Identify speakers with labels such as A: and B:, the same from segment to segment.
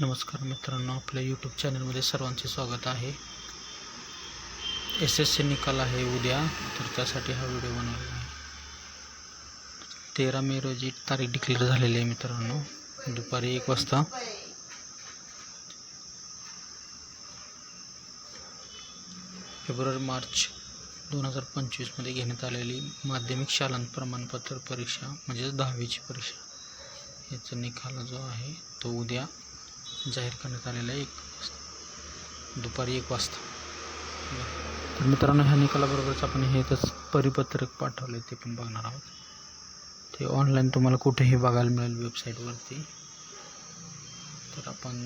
A: नमस्कार मित्रांनो आपल्या यूट्यूब चॅनलमध्ये सर्वांचे स्वागत आहे. एस एस सी निकाल आहे उद्या तर त्यासाठी हा व्हिडिओ बनवला आहे. तेरा मे रोजी तारीख डिक्लेअर झालेली आहे मित्रांनो दुपारी एक वाजता. फेब्रुवारी मार्च दोन हजार पंचवीसमध्ये घेण्यात आलेली माध्यमिक शालांत प्रमाणपत्र परीक्षा म्हणजेच दहावीची परीक्षा याचा निकाल जो आहे तो उद्या जाहीर करण्यात आलेला आहे. एक दुपारी एक वाजता. तर मित्रांनो ह्या निकालाबरोबरच आपण हे तस परिपत्रक आहे ते पण बघणार आहोत. ते ऑनलाईन तुम्हाला कुठेही बघायला मिळेल वेबसाईटवरती तर आपण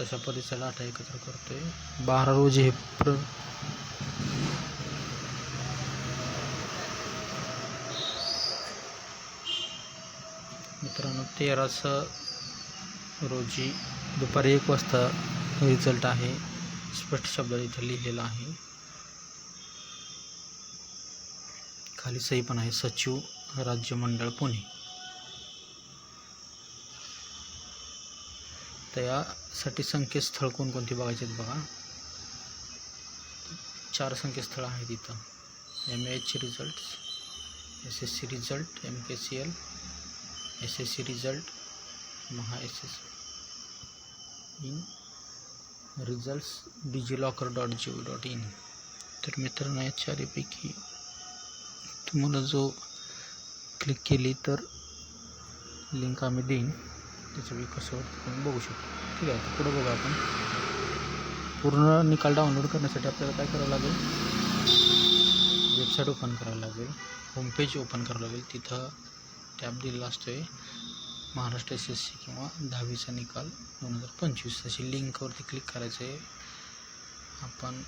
A: तशा परीक्षा डाटा एकत्र करतोय. बारा रोजी हे प्र मित्रांनो तेराचं रोजी दुपारी एक वाजता रिझल्ट आहे. स्पष्ट शब्दात इथे लिहिलेला आहे. खाली सही पण आहे. सचिव राज्य मंडळ पुणे. तर यासाठी संकेतस्थळ कोणकोणती बघायचे आहेत बघा. चार संकेतस्थळं आहेत इथं. M H result S S C result M K C L S S C result Maha S S in results DigiLocker dot G O dot in. तर मित्रांनो या चारीपैकी तुम्हाला जो क्लिक केली तर लिंक आम्ही देईन. त्याच्यापैकी कसं तुम्ही बघू शकतो. ठीक आहे तर पुढं बघा आपण. पूर्ण निकाल डाउनलोड करण्यासाठी आपल्याला काय करावं लागेल? वेबसाईट ओपन करावं लागेल. होमपेज ओपन करावं लागेल. तिथं टॅब दिलेला असतो आहे महाराष्ट्र एस एस सी किंवा दहावीचा निकाल दोन हजार पंचवीस अशी लिंकवरती क्लिक करायचं आहे आपण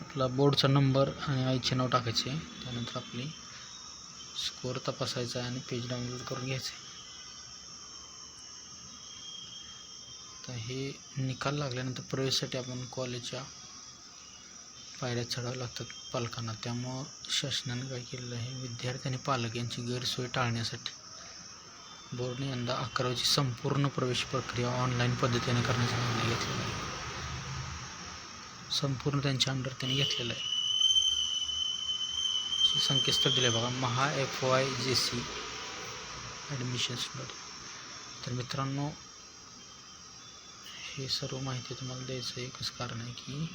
A: आपला बोर्डचा नंबर आणि आईचे नाव टाकायचे त्यानंतर आपली स्कोअर तपासायचा आहे आणि पेज डाउनलोड करून घ्यायचं आहे तर हे निकाल लागल्यानंतर प्रवेशासाठी आपण कॉलेजच्या पायऱ्या चढावं लागतात पालकांना. त्यामुळं शासनाने काय केलेलं आहे? विद्यार्थी आणि पालक यांची गैरसोय टाळण्यासाठी बोर्डने यंदा अकरावीची संपूर्ण प्रवेश प्रक्रिया ऑनलाईन पद्धतीने करण्याचा निर्णय घेतलेला आहे. संपूर्ण त्यांच्या अंडर त्यांनी घेतलेलं आहे. संकेतस्थळ दिले बघा. Maha F Y J C admissions तर मित्रांनो हे सर्व माहिती तुम्हाला द्यायचं एकच कारण आहे की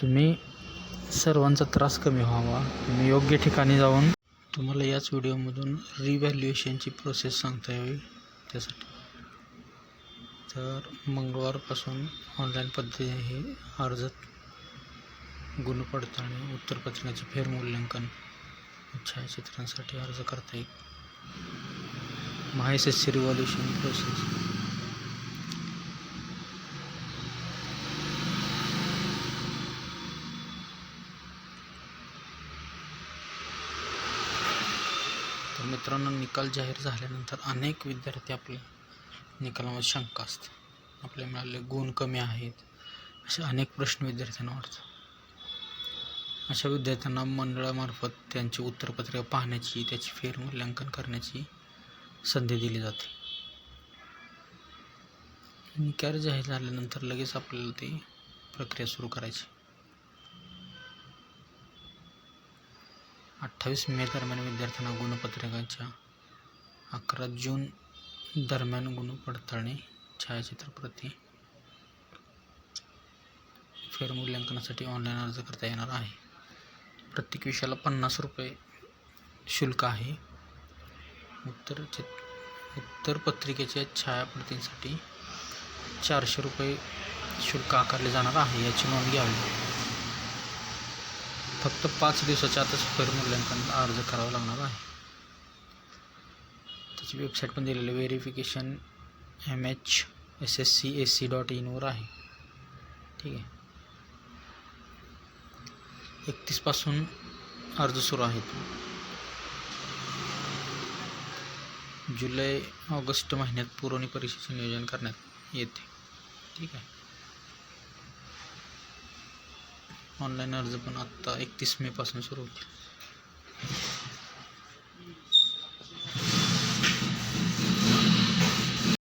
A: तुम्ही सर्वांचा त्रास कमी व्हावा. तुम्ही योग्य ठिकाणी जाऊन तुम्हाला याच व्हिडिओमधून रिव्हॅल्युएशनची प्रोसेस सांगता यावी. त्यासाठी. तर मंगळवारपासून ऑनलाईन पद्धतीने हे अर्ज गुण पडताळणी उत्तरपत्रिकेचे फेरमूल्यांकन छायाचित्रांसाठी अर्ज करता येईल. महा रिव्हॉल्युशन प्रोसेस तर मित्रांनो निकाल जाहीर झाल्यानंतर अनेक विद्यार्थी आपल्या निकालामध्ये शंका असते आपल्या मिळाले गुण कमी आहेत असे अनेक प्रश्न विद्यार्थ्यांना वाटतात. अशा विद्यार्थ्यांना मंडळामार्फत त्यांची उत्तरपत्रिका पाहण्याची त्याची फेरमूल्यांकन करण्याची संधी दिली जाते. निकाल जाहीर झाल्यानंतर लगेच आपल्याला ती प्रक्रिया सुरू करायची. अठ्ठावीस मे दरम्यान विद्यार्थ्यांना गुणपत्रिकांच्या अकरा जून दरम्यान गुणपडताळणी, छायाचित्र प्रती फेरमूल्यांकनासाठी ऑनलाईन अर्ज़ करता आहे. प्रत्येक विषयाला पन्नास रुपये शुल्क आहे. उत्तर चित उत्तरपत्रिकेच्या छायाप्रतींसाठी चारशे रुपये शुल्क आकारले जाणार आहे, याची नोंद घ्यावी. फक्त पाच दिवसाच्या आतच फेरमूल्यांकन अर्ज़ करावा लागणार आहे. त्याची वेबसाईट पण दिलेली verification M H S S C S C dot इनवर आहे. ठीक आहे. एकतीसपासून अर्ज़ सुरू आहेत. जुलै, ऑगस्ट महिन्यात पुरवणी परीक्षेचे नियोजन करण्यात येते. ठीक आहे. ऑनलाईन अर्ज पण आत्ता एकतीस मे पासून सुरू होतील.